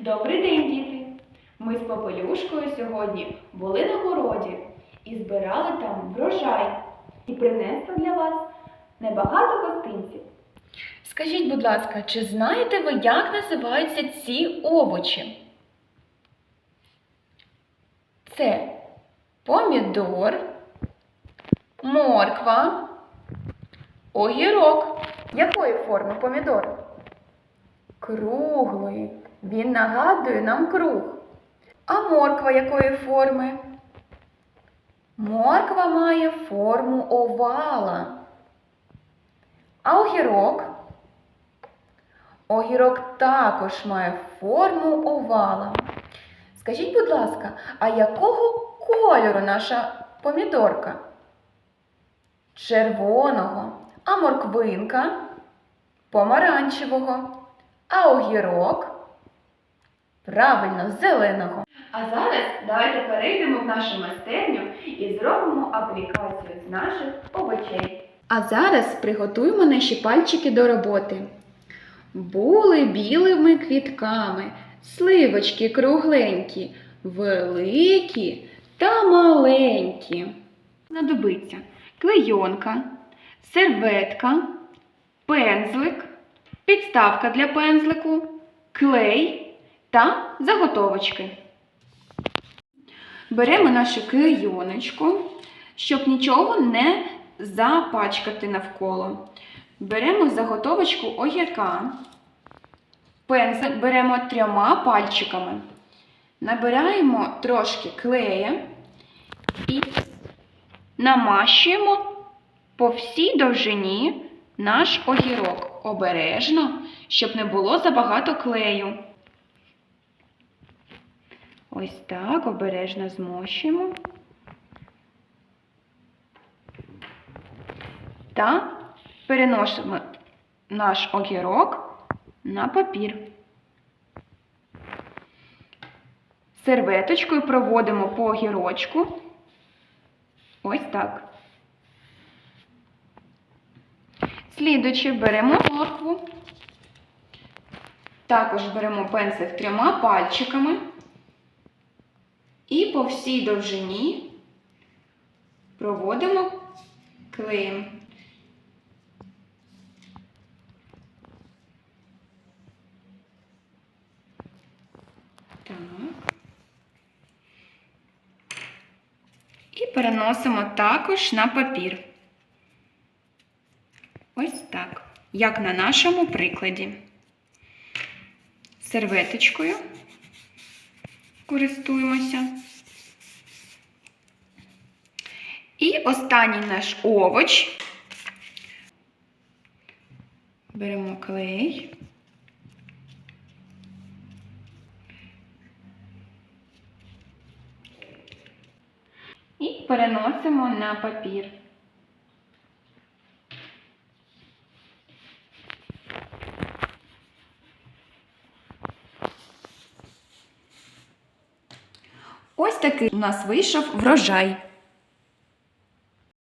Добрий день, діти! Ми з Попелюшкою сьогодні були на городі і збирали там врожай і принесли для вас небагато гостинців. Скажіть, будь ласка, чи знаєте ви, як називаються ці овочі? Це помідор, морква, огірок. Якої форми помідор? Круглої. Він нагадує нам круг. А морква якої форми? Морква має форму овала. А огірок? Огірок також має форму овала. Скажіть, будь ласка, а якого кольору наша помідорка? Червоного, а морквинка помаранчевого, а огірок правильно зеленого. А зараз давайте перейдемо в нашу майстерню і зробимо аплікацію з наших овочей. А зараз приготуємо наші пальчики до роботи. Були білими квітками, сливочки кругленькі, великі та маленькі. Знадобиться клейонка, серветка, пензлик, підставка для пензлику, клей та заготовочки. Беремо нашу клейоночку, щоб нічого не запачкати навколо. Беремо заготовочку огірка. Пензлик беремо трьома пальчиками. Набираємо трошки клея і намащуємо по всій довжині наш огірок. Обережно, щоб не було забагато клею. Ось так, обережно змощуємо. Та переносимо наш огірок на папір. Серветочкою проводимо по огірочку. Ось так. Слідуючи беремо моркву. Також беремо пензлик трьома пальчиками. І по всій довжині проводимо клеєм. І переносимо також на папір. Ось так, як на нашому прикладі. Серветочкою користуємося. І останній наш овоч. Беремо клей. І переносимо на папір. Ось такий у нас вийшов врожай.